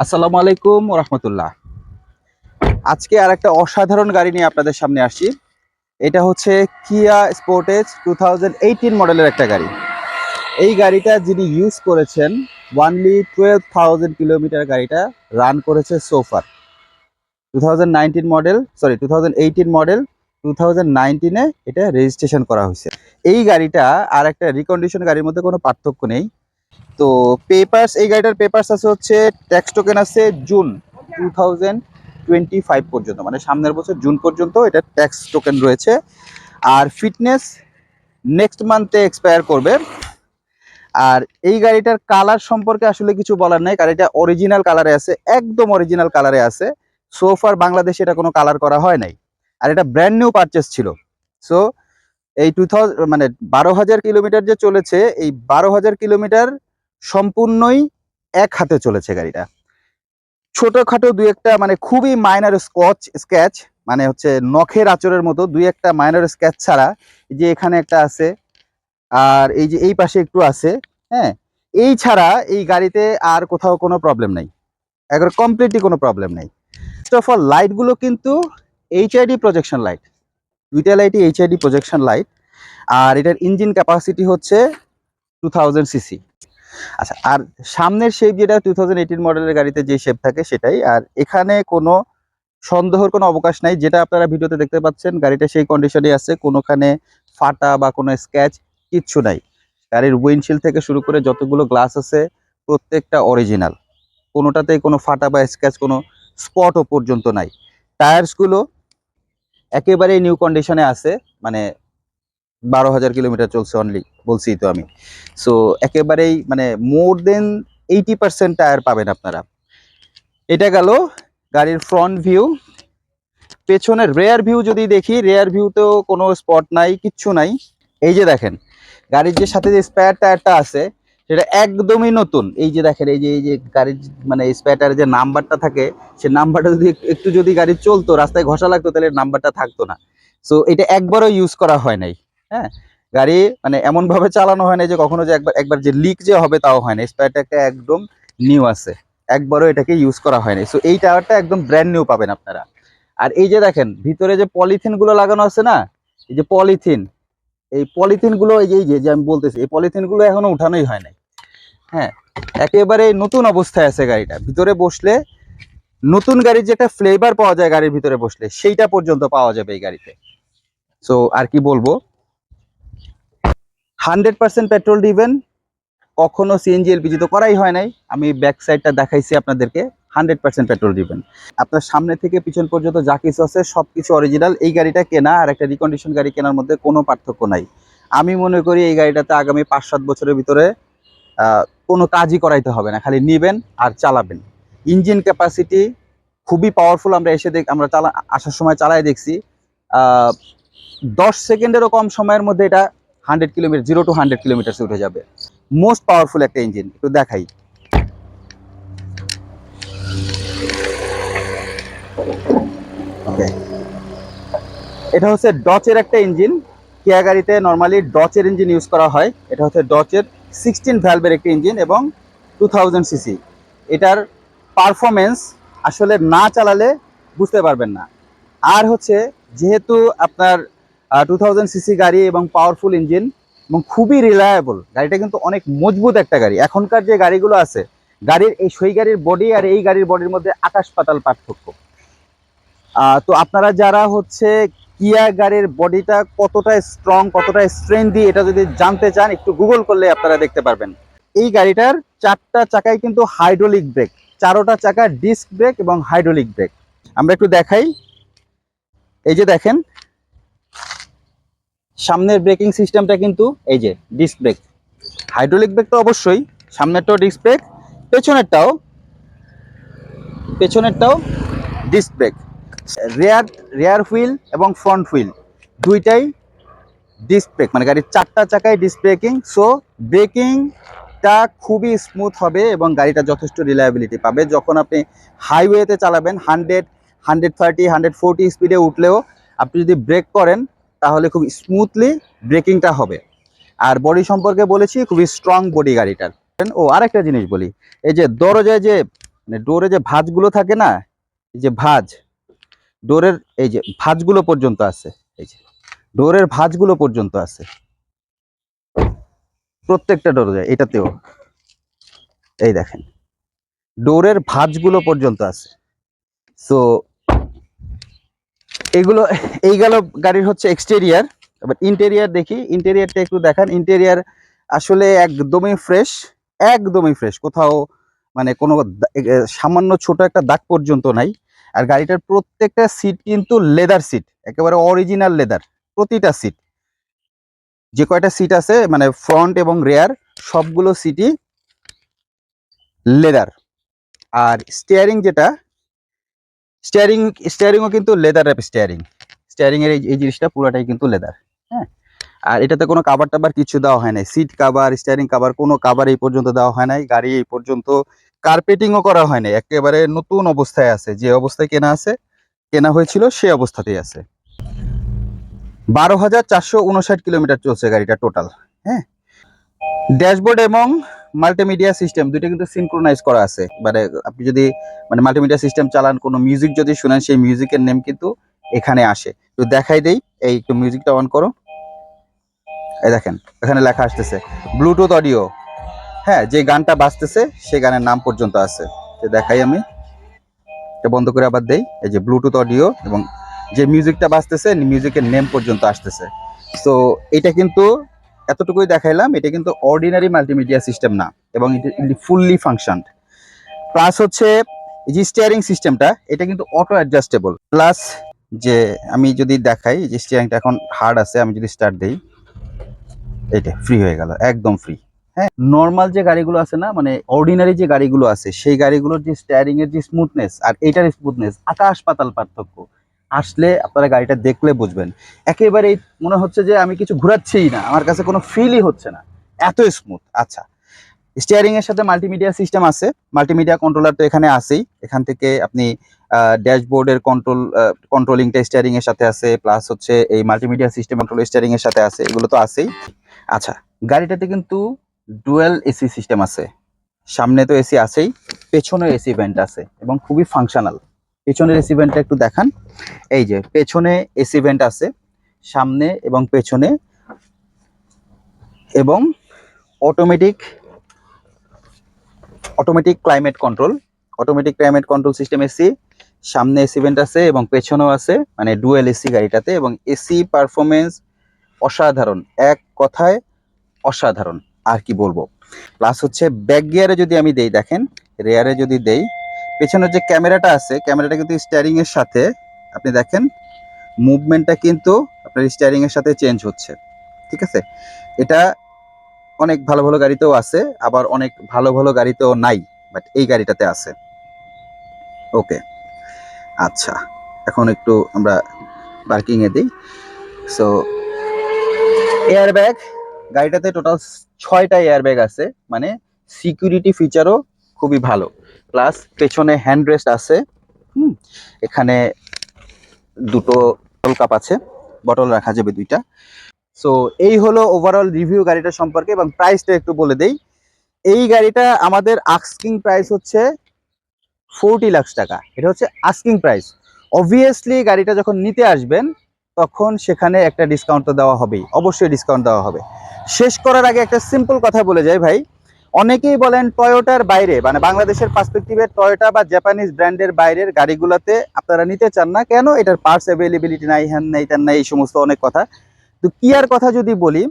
আসসালামু আলাইকুম রহমতুল্লাহ আজকে আর একটা অসাধারণ গাড়ি নিয়ে আপনাদের সামনে আসছি। এটা হচ্ছে কিয়া স্পোর্টেজ টু মডেলের একটা গাড়ি। এই গাড়িটা যিনি ইউজ করেছেন ওয়ানলি টুয়েলভ থাউজেন্ড কিলোমিটার গাড়িটা রান করেছে so far two model sorry two model two thousand এটা রেজিস্ট্রেশন করা হয়েছে। এই গাড়িটা আর একটা রিকন্ডিশন গাড়ির মধ্যে কোনো পার্থক্য নেই। তো পেপারস এই গাড়িটার পেপারস আছে হচ্ছে ট্যাক্স টোকেন আছে June two thousand twenty five পর্যন্ত মানে সামনের বছর জুন পর্যন্ত এটা ট্যাক্স টোকেন রয়েছে। আর ফিটনেস নেক্সট মান্থে এক্সপায়ার করবে। আর এই গাড়িটার কালার সম্পর্কে আসলে কিছু বলার নেই গাড়িটা অরিজিনাল কালারে আছে, একদম অরিজিনাল কালারে আছে। সোফার বাংলাদেশে এটা কোনো কালার করা হয় নাই। আর এটা ব্র্যান্ড নিউ পারচেস ছিল। সো এই টু মানে বারো হাজার কিলোমিটার যে চলেছে, এই বারো হাজার কিলোমিটার সম্পূর্ণই এক হাতে চলেছে গাড়িটা। ছোটখাটো দু একটা মানে খুবই মাইনার স্কচ স্কেচ মানে হচ্ছে নখের আচরের মতো দুই একটা মাইনার স্কেচ ছাড়া যে এখানে একটা আছে, আর এই যে এই পাশে একটু আছে হ্যাঁ? এই ছাড়া এই গাড়িতে আর কোথাও কোনো প্রবলেম নেই। একবার কমপ্লিটলি কোনো প্রবলেম নেই। ফার্স্ট অফ অল লাইটগুলো কিন্তু এইচআইডি প্রজেকশন লাইট দুইটা লাইটই এইচআইডি প্রজেকশন লাইট আর এটার ইঞ্জিন ক্যাপাসিটি হচ্ছে টু সিসি আচ্ছা আর সামনের শেপ যেটা টু থাউজেন্ড এইটিন মডেলের গাড়িতে যে শেপ থাকে সেটাই। আর এখানে কোনো সন্দেহর কোনো অবকাশ নাই, যেটা আপনারা ভিডিওতে দেখতে পাচ্ছেন, গাড়িটা সেই কন্ডিশনে আছে, কোনোখানে ফাটা বা কোনো স্ক্যাচ কিচ্ছু নাই। গাড়ির উইন্ডশিল্ড থেকে শুরু করে যতগুলো গ্লাস আছে, প্রত্যেকটা অরিজিনাল কোনোটাতেই কোনো ফাটা বা স্ক্যাচ কোনো স্পটও পর্যন্ত নাই। টায়ার্সগুলো একেবারেই নিউ কন্ডিশনে আছে মানে বারো হাজার কিলোমিটার চলছে অনলি বলছি তো আমি। সো একেবারেই মানে মোর দেন এইটি পার্সেন্ট টায়ার পাবেন আপনারা। এটা গেল গাড়ির ফ্রন্ট ভিউ পেছনের রেয়ার ভিউ যদি দেখি রেয়ার ভিউতেও কোনো স্পট নাই, কিচ্ছু নাই। এই যে দেখেন, গাড়ির যে সাথে যে স্পেয়ার টায়ারটা আছে, সেটা একদমই নতুন। এই যে দেখেন, এই যে এই যে গাড়ির মানে স্পেয়ার যে নাম্বারটা থাকে, সে নাম্বারটা যদি একটু যদি গাড়ি চলতো, রাস্তায় ঘষা লাগতো, তাহলে নাম্বারটা থাকতো না। সো এটা একবারও ইউজ করা হয় নাই। হ্যাঁ? গাড়ি মানে এমন ভাবে চালানো হয় না যে কখনো যে একবার একবার যে লিক যে হবে তাও হয় না স্পেয়ারটা একদম নিউ আছে। একবারও এটাকে ইউজ করা হয়নি সো এই টায়ারটা একদম ব্র্যান্ড নিউ পাবেন আপনারা। আর এই যে দেখেন, ভিতরে যে পলিথিনগুলো লাগানো আছে না, এই যে পলিথিন এই পলিথিনগুলো এই যে যে আমি বলতেছি, এই পলিথিনগুলো এখনও উঠানোই হয় নাই। হ্যাঁ? একেবারে নতুন অবস্থায় আছে গাড়িটা। ভিতরে বসলে নতুন গাড়ির যে একটা ফ্লেভার পাওয়া যায় গাড়ির ভিতরে বসলে, সেইটা পর্যন্ত পাওয়া যাবে এই গাড়িতে। সো আর কি বলব? হান্ড্রেড পার্সেন্ট পেট্রোল দিবেন। কখনো সিএনজি এলপিজি তো করাই হয় নাই। আমি ব্যাক সাইডটা দেখাইছি আপনাদেরকে, হান্ড্রেড পার্সেন্ট পেট্রোল দিবেন। আপনার সামনে থেকে পিছন পর্যন্ত যা কিছু আছে সব কিছু অরিজিনাল এই গাড়িটা কেনা আর একটা রিকন্ডিশন গাড়ি কেনার মধ্যে কোনো পার্থক্য নাই। আমি মনে করি এই গাড়িটাতে আগামী পাঁচ সাত বছরের ভিতরে কোনো কাজই করাইতে হবে না। খালি নিবেন আর চালাবেন। ইঞ্জিন ক্যাপাসিটি খুবই পাওয়ারফুল আমরা এসে দেখ, আমরা চালা, আসার সময় চালাই দেখছি। দশ সেকেন্ডেরও কম সময়ের মধ্যে এটা hundred kilometre, zero to hundred kilometre উঠে যাবে। মোস্ট পাওয়ারফুল একটা ইঞ্জিন একটু দেখাই। এটা হচ্ছে ডচের একটা ইঞ্জিন কিয়া গাড়িতে নর্মালি ডচের ইঞ্জিন ইউজ করা হয়। এটা হচ্ছে ডচের সিক্সটিন ভ্যালভের একটা ইঞ্জিন এবং টু থাউজেন্ড সিসি এটার পারফরমেন্স আসলে না চালালে বুঝতে পারবেন না। আর হচ্ছে, যেহেতু আপনার টু থাউজেন্ড সিসি গাড়ি এবং পাওয়ারফুল ইঞ্জিন এবং খুবই রিলায়েবল গাড়িটা কিন্তু অনেক মজবুত একটা গাড়ি। এখনকার যে গাড়িগুলো আছে, গাড়ির এই সেই গাড়ির বডি আর এই গাড়ির বডির মধ্যে আকাশ পাতাল পার্থক্য। তো আপনারা যারা হচ্ছে কিয়া গাড়ির বডিটা কতটা স্ট্রং কতটা স্ট্রেংদি এটা যদি জানতে চান, একটু গুগল করলে আপনারা দেখতে পারবেন। এই গাড়িটার চারটা চাকায় কিন্তু হাইড্রোলিক ব্রেক চারোটা চাকা ডিস্ক ব্রেক এবং হাইড্রোলিক ব্রেক আমরা একটু দেখাই। এই যে দেখেন সামনের ব্রেকিং সিস্টেমটা কিন্তু এই যে ডিস্ক ব্রেক হাইড্রোলিক ব্রেক তো অবশ্যই, সামনেরটাও ডিস্ক ব্রেক পেছনেরটাও পেছনেরটাও disc brake rear rear wheel এবং ফ্রন্ট হুইল দুইটাই ডিস্ক ব্রেক মানে গাড়ির চারটা চাকায় ডিস্ক ব্রেকিং সো ব্রেকিংটা খুবই স্মুথ হবে এবং গাড়িটা যথেষ্ট রিলায়েবিলিটি পাবে। যখন আপনি হাইওয়েতে চালাবেন hundred hundred thirty hundred forty স্পিডে উঠলেও আপনি যদি ব্রেক করেন তাহলে খুব স্মুথলি ব্রেকিংটা হবে। আর বডি সম্পর্কে বলেছি, খুবই স্ট্রং বডি গাড়িটার। ও, আরেকটা জিনিস বলি, এই যে দরজায় যে মানে ডোরে যে ভাঁজগুলো থাকে না, এই যে ভাঁজ, ডোরের, এই যে ভাঁজগুলো পর্যন্ত আছে, এই যে ডোরের ভাঁজগুলো পর্যন্ত আছে। প্রত্যেকটা ডোর যায় এটাতেও। এই দেখেন, ডোরের ভাঁজগুলো পর্যন্ত আছে। সো এগুলো, এই গেল গাড়ির হচ্ছে এক্সটেরিয়ার এবার ইন্টেরিয়ার দেখি ইন্টেরিয়ারটা একটু দেখান ইন্টেরিয়ার আসলে একদমই ফ্রেশ একদমই ফ্রেশ কোথাও মানে কোনো সামান্য ছোট একটা দাগ পর্যন্ত নাই, আর গাড়িটার প্রত্যেকটা সিট কিন্তু লেদার সিট একেবারে অরিজিনাল লেদার প্রতিটা সিট যে কয়টা সিট আছে মানে ফ্রন্ট এবং রেয়ার সবগুলো সিটই লেদার আর স্টিয়ারিং যেটা স্টিয়ারিং স্টিয়ারিংও কিন্তু লেদার র্যাপ স্টিয়ারিং স্টিয়ারিং এর এই এই জিনিসটা পুরোটাই কিন্তু লেদার হ্যাঁ? আর এটাতে কোনো কাবার টাবার কিছু দেওয়া হয় নাই। সিট কাভার স্টিয়ারিং কাভার কোনো কাভার এই পর্যন্ত দেওয়া হয় নাই। গাড়ি এই পর্যন্ত কার্পেটিংও করা হয় নাই। একেবারে নতুন অবস্থায় আছে। যে অবস্থায় কেনা আছে, কেনা হয়েছিল সেই অবস্থাতেই আছে। বারো হাজার চারশো উনষাট কিলোমিটার চলছে গাড়িটা টোটাল হ্যাঁ? ড্যাশবোর্ড এবং মাল্টিমিডিয়া সিস্টেম দুইটা কিন্তু সিনক্রোনাইজ করা আছে। মানে আপনি যদি মানে মাল্টিমিডিয়া সিস্টেম চালান, কোনো মিউজিক যদি শুনেন, সেই মিউজিকের নেম কিন্তু এখানে আসে। তো দেখাই দেই, এই একটু মিউজিকটা অন করো। এই দেখেন, এখানে লেখা আসতেছে ব্লুটুথ অডিও হ্যাঁ যে গানটা বাজতেছে সেই গানের নাম পর্যন্ত আছে। তো দেখাই আমি। এটা বন্ধ করে আবার দেই। এই যে ব্লুটুথ অডিও এবং যে মিউজিকটা বাজতেছে মিউজিকের নেম পর্যন্ত আসতেছে। তো এটা কিন্তু এতটুকুই দেখাইলাম, এটা কিন্তু অর্ডিনারি মাল্টিমিডিয়া সিস্টেম না এবং এটা ফুললি ফাংশন প্লাস হচ্ছে যে স্টিয়ারিং সিস্টেমটা এটা কিন্তু অটো অ্যাডজাস্টেবল প্লাস যে আমি যদি দেখাই যে স্টিয়ারিংটা এখন হার্ড আছে, আমি যদি স্টার্ট দেই এটা ফ্রি হয়ে গেল, একদম ফ্রি হ্যাঁ নর্মাল যে গাড়িগুলো আছে না মানে অর্ডিনারি যে গাড়িগুলো আছে, সেই গাড়িগুলোর যে স্টিয়ারিং এর যে স্মুথনেস আর এটার স্মুথনেস আকাশ পাতাল পার্থক্য। আসলে আপনারা গাড়িটা দেখলে বুঝবেন। একেবারে মনে হচ্ছে যে আমি কিছু ঘোরাচ্ছিই না। আমার কাছে কোনো ফিলই হচ্ছে না। এত স্মুথ আচ্ছা স্টিয়ারিং এর সাথে মাল্টিমিডিয়া সিস্টেম আছে। মাল্টিমিডিয়া কন্ট্রোলার তো এখানে আছেই। এখান থেকে আপনি ড্যাশবোর্ডের কন্ট্রোল কন্ট্রোলিংটা স্টিয়ারিং এর সাথে আছে। প্লাস হচ্ছে এই মাল্টিমিডিয়া সিস্টেম কন্ট্রোল স্টিয়ারিং এর সাথে আছে। এগুলো তো আছেই। আচ্ছা গাড়িটাতে কিন্তু ডুয়েল এসি সিস্টেম আছে। সামনে তো এসি আছেই। পেছনেও এসি ভেন্ট আছে এবং খুবই ফাংশনাল পেছনের এসি ভেন্টটা একটু দেখান। এই যে, পেছনে এসি ভেন্ট আছে, সামনে এবং পেছনে, এবং automatic automatic climate control automatic climate control system AC সামনে এসি ভেন্ট আছে এবং পেছনেও আছে মানে ডুয়েল এসি গাড়িটাতে, এবং এসি পারফরমেন্স অসাধারণ, এক কথায় অসাধারণ, আর কি বলব। প্লাস হচ্ছে ব্যাক গিয়ারে যদি আমি দেই, দেখেন রেয়ারে যদি দেই পেছনের যে ক্যামেরাটা আছে, ক্যামেরাটা কিন্তু স্টিয়ারিং এর সাথে, আপনি দেখেন মুভমেন্টটা কিন্তু আপনার স্টিয়ারিং এর সাথে চেঞ্জ হচ্ছে, ঠিক আছে? এটা অনেক ভালো ভালো গাড়িতেও আছে, আবার অনেক ভালো ভালো গাড়িতেও নাই বাট এই গাড়িটাতে আছে। ওকে আচ্ছা এখন একটু আমরা পার্কিং এ দিই। সো এয়ার ব্যাগ গাড়িটাতে টোটাল ছয়টা এয়ার ব্যাগ আছে মানে সিকিউরিটি ফিচারও খুবই ভালো। প্লাস পেছনে হ্যান্ড রেস্ট আছে। হুম? এখানে দুটো বটল কাপ আছে। বটল রাখা যাবে দুইটা। সো এই হলো ওভারঅল রিভিউ গাড়িটা সম্পর্কে এবং প্রাইসটা একটু বলে দেই। এই গাড়িটা আমাদের আস্কিং প্রাইস হচ্ছে ফোরটি লাখ টাকা। এটা হচ্ছে আস্কিং প্রাইস অবভিয়াসলি গাড়িটা যখন নিতে আসবেন, তখন সেখানে একটা ডিসকাউন্ট তো দেওয়া হবেই। অবশ্যই ডিসকাউন্ট দেওয়া হবে। শেষ করার আগে একটা সিম্পল কথা বলে যাই ভাই। অনেকেই বলেন টয়োটার বাইরে মানে বাংলাদেশের পার্সপেক্টিভে টয়োটা বা জাপানিজ ব্র্যান্ডের বাইরের গাড়িগুলোতে আপনারা নিতে চান না। কেন? এটার পার্টস অ্যাভেলেবিলিটি নাই হ্যান নাই তেন নাই, এই সমস্ত অনেক কথা। তো কিয়ার কথা যদি বলি,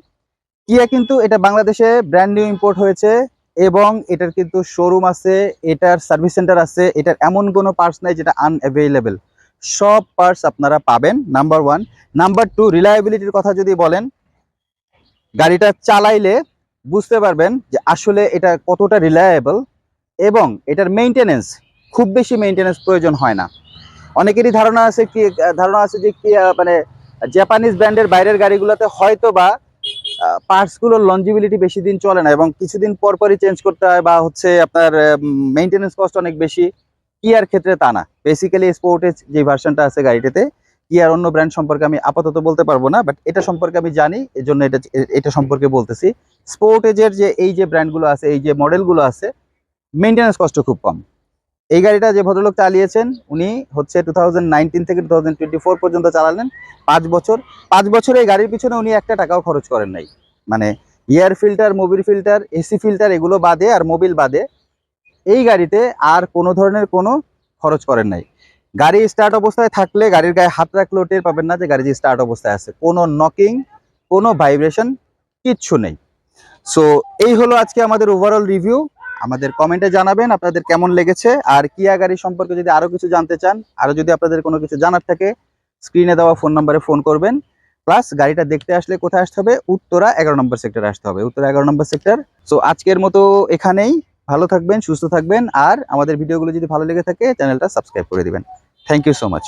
কিয়া কিন্তু এটা বাংলাদেশে ব্র্যান্ড নিউ ইম্পোর্ট হয়েছে এবং এটার কিন্তু শোরুম আছে, এটার সার্ভিস সেন্টার আছে, এটার এমন কোনো পার্টস নাই যেটা আনঅ্যাভেলেবেল সব পার্টস আপনারা পাবেন নাম্বার ওয়ান নাম্বার টু রিলায়েবিলিটির কথা যদি বলেন, গাড়িটা চালাইলে বুঝতে পারবেন যে আসলে এটা কতটা রিলায়েবল এবং এটার মেইনটেনেন্স খুব বেশি মেইনটেনেন্স প্রয়োজন হয় না। অনেকেরই ধারণা আছে কি, ধারণা আছে যে কি মানে জাপানিজ ব্র্যান্ডের বাইরের গাড়িগুলোতে হয়তো বা পার্টসগুলোর লঞ্জিবিলিটি বেশি দিন চলে না এবং কিছুদিন পর পরই চেঞ্জ করতে হয় বা হচ্ছে আপনার মেইনটেনেন্স কস্ট অনেক বেশি। কিয়ার ক্ষেত্রে তা না। বেসিক্যালি স্পোর্টেজ যে ভার্সনটা আছে গাড়িটাতে কিয়ার অন্য ব্র্যান্ড সম্পর্কে আমি আপাতত বলতে পারব না বাট এটা সম্পর্কে আমি জানি এই জন্য এটা এটা সম্পর্কে বলতেছি। স্পোর্টেজের যে এই যে ব্র্যান্ডগুলো আছে, এই যে মডেলগুলো আছে মেইনটেনেন্স কষ্ট খুব কম। এই গাড়িটা যে ভদ্রলোক চালিয়েছেন, উনি হচ্ছে টু থেকে টু পর্যন্ত চালালেন পাঁচ বছর। পাঁচ বছর এই গাড়ির পিছনে উনি একটা টাকাও খরচ করেন নাই। মানে air filter Mobil filter AC filter এগুলো বাদে আর মোবিল বাদে এই গাড়িতে আর কোনো ধরনের কোনো খরচ করেন নাই। গাড়ি স্টার্ট অবস্থায় থাকলে গাড়ির গায়ে হাত রাখলেও টের পাবেন না যে গাড়ি যে স্টার্ট অবস্থায় আছে। কোনো নকিং কোনো ভাইব্রেশন কিচ্ছু নেই। সো এই হলো আজকে আমাদের ওভারঅল রিভিউ আমাদের কমেন্টে জানাবেন আপনাদের কেমন লেগেছে আর কিয়া গাড়ি সম্পর্কে যদি আরও কিছু জানতে চান আরও যদি আপনাদের কোনো কিছু জানার থাকে স্ক্রিনে দেওয়া ফোন নম্বরে ফোন করবেন। প্লাস গাড়িটা দেখতে আসলে কোথায় আসতে হবে? উত্তরা এগারো নম্বর সেক্টরে আসতে হবে। উত্তরা এগারো নম্বর সেক্টর সো আজকের মতো এখানেই। ভালো থাকবেন, সুস্থ থাকবেন, আর আমাদের ভিডিওগুলো যদি ভালো লেগে থাকে, চ্যানেলটা সাবস্ক্রাইব করে দিবেন। Thank you so much